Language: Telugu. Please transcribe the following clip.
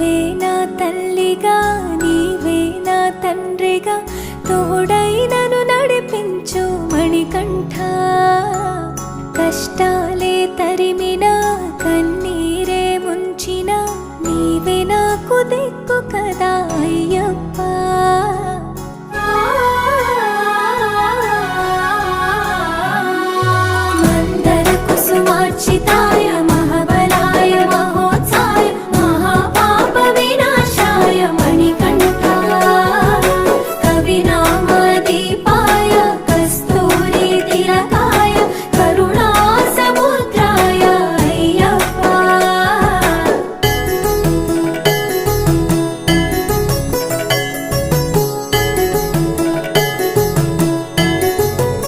నీవే నా తల్లిగా నీవే నా తండ్రిగా తోడైనను నడిపించు మణికంఠ.